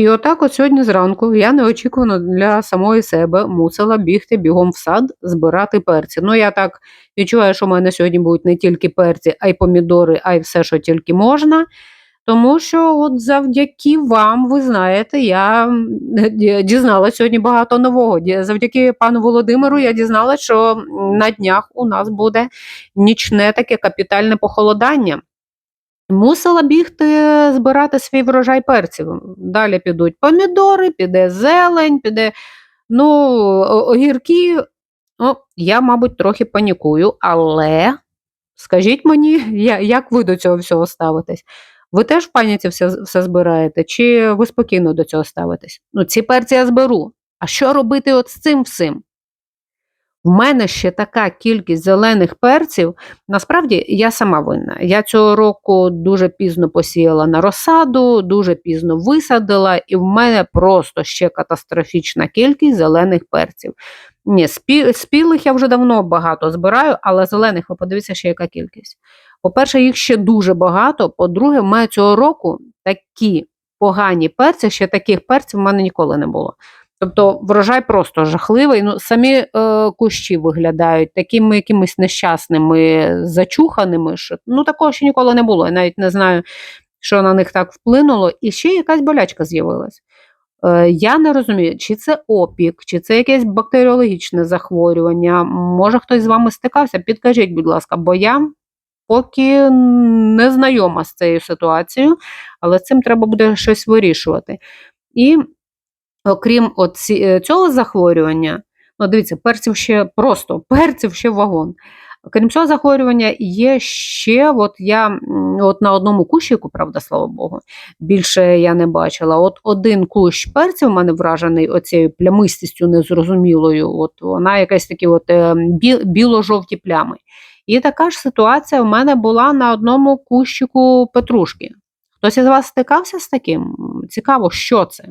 І отак от сьогодні зранку я неочікувано для самої себе мусила бігти бігом в сад збирати перці. Ну, я так відчуваю, що в мене сьогодні будуть не тільки перці, а й помідори, а й все, що тільки можна. Тому що от завдяки вам, ви знаєте, я м, ді- дізналась сьогодні багато нового. Завдяки пану Володимиру я дізналась, що на днях у нас буде нічне таке капітальне похолодання. Мусила бігти збирати свій врожай перців. Далі підуть помідори, піде зелень, піде ну, огірки. Ну, я, мабуть, трохи панікую, але скажіть мені, як ви до цього всього ставитесь? Ви теж в паніці все, все збираєте, чи ви спокійно до цього ставитесь? Ну, ці перці я зберу. А що робити от з цим всім? В мене ще така кількість зелених перців. Насправді я сама винна. Я цього року дуже пізно посіяла на розсаду, дуже пізно висадила, і в мене просто ще катастрофічна кількість зелених перців. Ні, спілих я вже давно багато збираю, але зелених, ви подивіться, ще яка кількість. По-перше, їх ще дуже багато. По-друге, в мене цього року такі погані перці, ще таких перців в мене ніколи не було. Тобто врожай просто жахливий. Ну, самі е, кущі виглядають такими якимись нещасними, зачуханими. Що, ну, такого ще ніколи не було. Я навіть не знаю, що на них так вплинуло. І ще якась болячка з'явилась. Е, я не розумію, чи це опік, чи це якесь бактеріологічне захворювання. Може, хтось з вами стикався? Підкажіть, будь ласка, бо я поки не знайома з цією ситуацією, але з цим треба буде щось вирішувати. І окрім оці, е, цього захворювання, ну дивіться, перців ще просто перців ще вагон. Крім цього захворювання, є ще, от я от на одному кущику, правда, слава Богу, більше я не бачила. От один кущ перців у мене вражений оцією плямистістю незрозумілою. От вона якась такі от е, бі- біло-жовті плями. І така ж ситуація в мене була на одному кущику петрушки. Хтось із вас стикався з таким? Цікаво, що це?